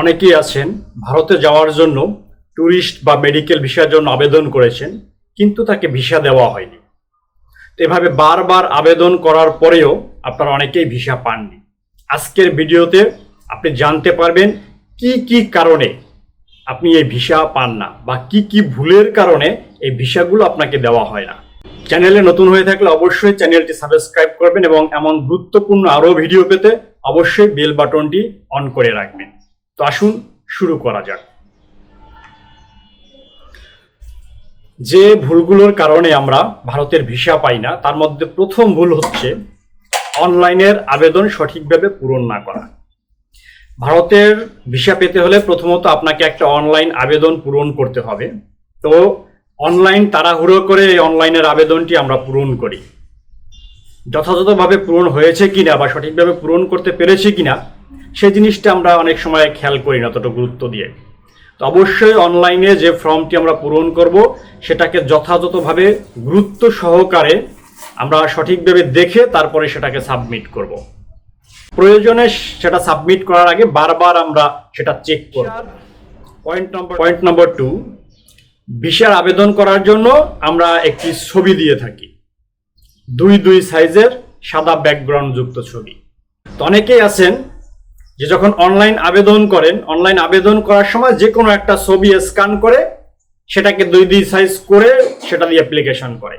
অনেকেই আছেন, ভারতে যাওয়ার জন্য ট্যুরিস্ট বা মেডিকেল ভিসার জন্য আবেদন করেছেন, কিন্তু তাকে ভিসা দেওয়া হয়নি। তো এভাবে বারবার আবেদন করার পরেও আপনারা অনেকেই ভিসা পাননি। আজকের ভিডিওতে আপনি জানতে পারবেন কি কি কারণে আপনি এই ভিসা পান না বা কি কি ভুলের কারণে এই ভিসাগুলো আপনাকে দেওয়া হয় না। চ্যানেলে নতুন হয়ে থাকলে অবশ্যই চ্যানেলটি সাবস্ক্রাইব করবেন এবং এমন গুরুত্বপূর্ণ আরও ভিডিও পেতে অবশ্যই বেল বাটনটি অন করে রাখবেন। তো আসুন শুরু করা যাক। যে ভুলগুলোর কারণে আমরা ভারতের ভিসা পাই না, তার মধ্যে প্রথম ভুল হচ্ছে অনলাইনের আবেদন সঠিকভাবে পূরণ না করা। ভারতের ভিসা পেতে হলে প্রথমত আপনাকে একটা অনলাইন আবেদন পূরণ করতে হবে। তো অনলাইন তাড়াহুড়ো করে এই অনলাইনের আবেদনটি আমরা পূরণ করি। যথাযথভাবে পূরণ হয়েছে কিনা বা সঠিকভাবে পূরণ করতে পেরেছি কিনা সেই জিনিসটা আমরা অনেক সময় খেয়াল করি না ততটা গুরুত্ব দিয়ে। তো অবশ্যই অনলাইনে যে ফর্মটি আমরা পূরণ করব সেটাকে যথাযথভাবে গুরুত্ব সহকারে আমরা সঠিকভাবে দেখে তারপরে সেটাকে সাবমিট করব। প্রয়োজনে সেটা সাবমিট করার আগে বারবার আমরা সেটা চেক করব। Point number point number two ভিসার আবেদন করার জন্য আমরা একটি ছবি দিয়ে থাকি। দুই দুই সাইজের সাদা ব্যাকগ্রাউন্ড যুক্ত ছবি। তো অনেকেই আছেন যে যখন অনলাইন আবেদন করেন অনলাইন আবেদন করার সময় যে কোনো একটা ছবি স্ক্যান করে, সেটাকে দুই দুই সাইজ করে সেটা দিয়ে অ্যাপ্লিকেশন করে।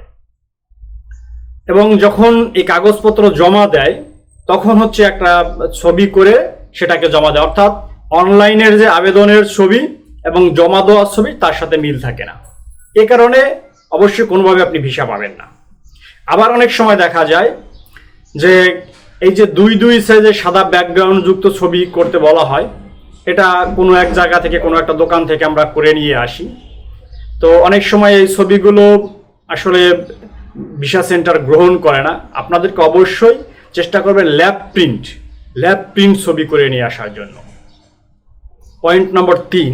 এবং যখন এই কাগজপত্র জমা দেয়, তখন হচ্ছে একটা ছবি করে সেটাকে জমা দেয়। অর্থাৎ অনলাইনের যে আবেদনের ছবি এবং জমা দেওয়ার ছবি, তার সাথে মিল থাকে না। এ কারণে অবশ্যই কোনোভাবে আপনি ভিসা পাবেন না। আবার অনেক সময় দেখা যায় যে এই যে দুই দুই সাইজের সাদা ব্যাকগ্রাউন্ড যুক্ত ছবি করতে বলা হয়, এটা কোনো এক জায়গা থেকে কোনো একটা দোকান থেকে আমরা করে নিয়ে আসি। তো অনেক সময় এই ছবিগুলো আসলে ভিসা সেন্টার গ্রহণ করে না। আপনাদেরকে অবশ্যই চেষ্টা করবেন ল্যাব প্রিন্ট ল্যাব প্রিন্ট ছবি করে নিয়ে আসার জন্য। পয়েন্ট নম্বর তিন,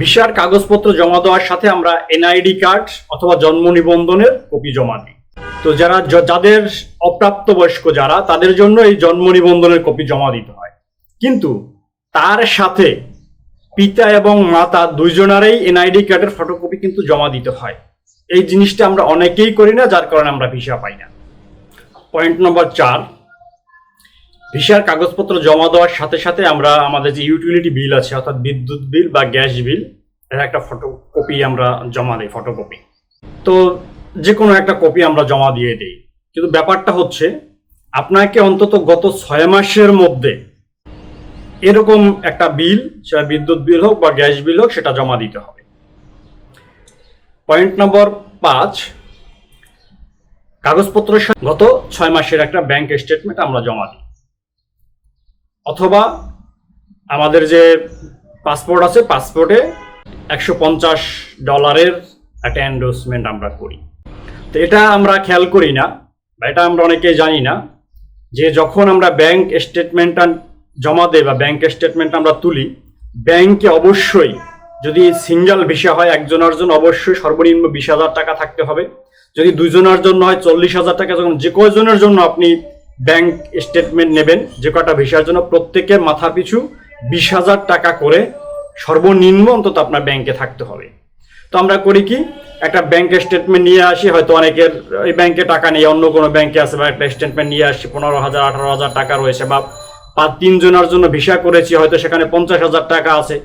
ভিসার কাগজপত্র জমা দেওয়ার সাথে আমরা এনআইডি কার্ড অথবা জন্ম নিবন্ধনের কপি জমা দিই। তো যারা যাদের অপ্রাপ্তবয়স্ক যারা, তাদের জন্য এই জন্ম নিবন্ধনের কপি জমা দিতে হয়। কিন্তু তার সাথে পিতা এবং মাতা দুইজনারই এনআইডি কার্ডের ফটোকপি কিন্তু জমা দিতে হয়। এই জিনিসটা আমরা অনেকেই করি না, যার কারণে আমরা ভিসা পাই না। পয়েন্ট নম্বর চার, ভিসার কাগজপত্র জমা দেওয়ার সাথে সাথে আমরা, আমাদের যে ইউটিলিটি বিল আছে, অর্থাৎ বিদ্যুৎ বিল বা গ্যাস বিল, এর একটা ফটোকপি আমরা জমা দিই, ফটোকপি। তো যে কোনো একটা কপি আমরা জমা দিয়ে দিই। কিন্তু ব্যাপারটা হচ্ছে, আপনাকে অন্তত গত ছয় মাসের মধ্যে এরকম একটা বিল, সেটা বিদ্যুৎ বিল হোক বা গ্যাস বিল হোক, সেটা জমা দিতে হবে। পয়েন্ট নম্বর পাঁচ কাগজপত্রের সাথে গত ছয় মাসের একটা ব্যাংক স্টেটমেন্ট আমরা জমা দিই। অথবা আমাদের যে পাসপোর্ট আছে পাসপোর্টে একশো পঞ্চাশ ডলারের একটা এন্ডোসমেন্ট আমরা করি। তো এটা আমরা খেয়াল করি না, বা এটা আমরা অনেকেই জানি না, যে যখন আমরা ব্যাংক স্টেটমেন্টটা জমা দেই বা ব্যাংক স্টেটমেন্ট আমরা তুলি ব্যাংকে অবশ্যই যদি সিঙ্গেল ভিসা হয়, একজনের জন্য অবশ্যই সর্বনিম্ন বিশ হাজার টাকা থাকতে হবে। যদি দুইজনের জন্য হয়, চল্লিশ হাজার টাকা, যখন যে কয়জনের জন্য আপনি ব্যাংক স্টেটমেন্ট নেবেন, যে কটা ভিসার জন্য, প্রত্যেকের মাথা পিছু বিশ হাজার টাকা করে সর্বনিম্ন অন্তত আপনার ব্যাংকে থাকতে হবে। তো আমরা করি কি একটা ব্যাংকের স্টেটমেন্ট নিয়ে আসি, হয়তো অনেকের এই ব্যাংকে টাকা নেই, অন্য কোনো ব্যাংকে আছে বা একটা স্টেটমেন্ট নিয়ে আসি, পনেরো হাজার, আঠারো হাজার টাকা রয়েছে বা পাঁচ তিনজনের জন্য ভিসা করেছি, হয়তো সেখানে পঞ্চাশ হাজার টাকা আছে,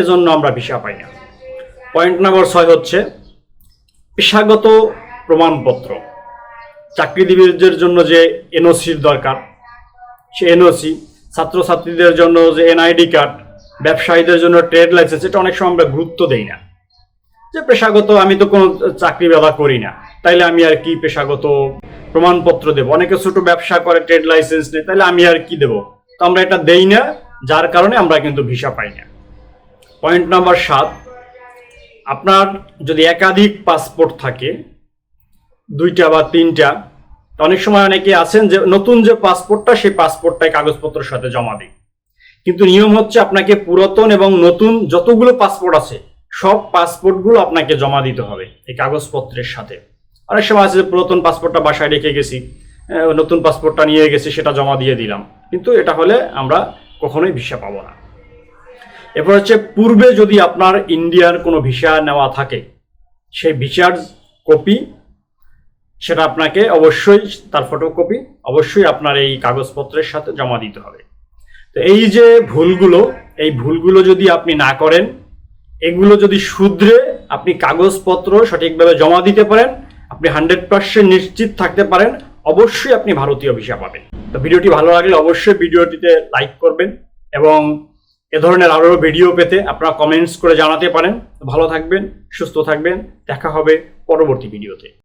এজন্য আমরা ভিসা পাই না। পয়েন্ট নাম্বার ছয় হচ্ছে, পেশাগত প্রমাণপত্র। চাকরিজীবীদের জন্য যে এনওসির দরকার, সে এনওসি ছাত্রছাত্রীদের জন্য যে এনআইডি কার্ড ব্যবসায়ীদের জন্য ট্রেড লাইসেন্স এটা অনেক সময় আমরা গুরুত্ব দেই না। যে পেশাগত, আমি তো কোনো চাকরি ব্যবহার করি না। তাইলে আমি আর কি পেশাগত প্রমাণপত্র দেবো? অনেকে ছোট ব্যবসা করে ট্রেড লাইসেন্স নেই তাহলে আমি আর কি দেবো? তো আমরা এটা দেই না, যার কারণে আমরা কিন্তু ভিসা পাই না। পয়েন্ট নাম্বার সাত, আপনার যদি একাধিক পাসপোর্ট থাকে, দুইটা বা তিনটা অনেক সময় অনেকে আছেন যে নতুন যে পাসপোর্টটা সেই পাসপোর্টটাই কাগজপত্রের সাথে জমা দিই কিন্তু নিয়ম হচ্ছে আপনাকে পুরাতন এবং নতুন যতগুলো পাসপোর্ট আছে সব পাসপোর্টগুলো আপনাকে জমা দিতে হবে এই কাগজপত্রের সাথে। অনেক সময় আছে যে পুরাতন পাসপোর্টটা বাসায় রেখে গেছি নতুন পাসপোর্টটা নিয়ে গেছি, সেটা জমা দিয়ে দিলাম। কিন্তু এটা হলে আমরা কখনোই ভিসা পাবো না। এরপর হচ্ছে, পূর্বে যদি আপনার ইন্ডিয়ার কোনো ভিসা নেওয়া থাকে, সেই ভিসার কপি, সেটা আপনাকে অবশ্যই, তার ফটোকপি অবশ্যই আপনার এই কাগজপত্রের সাথে জমা দিতে হবে। তো এই যে ভুলগুলো, এই ভুলগুলো যদি আপনি না করেন এগুলো যদি শুধরে আপনি কাগজপত্র সঠিকভাবে জমা দিতে পারেন, আপনি হান্ড্রেড পার্সেন্ট নিশ্চিত থাকতে পারেন, অবশ্যই আপনি ভারতীয় ভিসা পাবেন। তো ভিডিওটি ভালো লাগলে অবশ্যই ভিডিওটিতে লাইক করবেন এবং এ ধরনের আরও ভিডিও পেতে আপনারা কমেন্টস করে জানাতে পারেন। ভালো থাকবেন, সুস্থ থাকবেন, দেখা হবে পরবর্তী ভিডিওতে।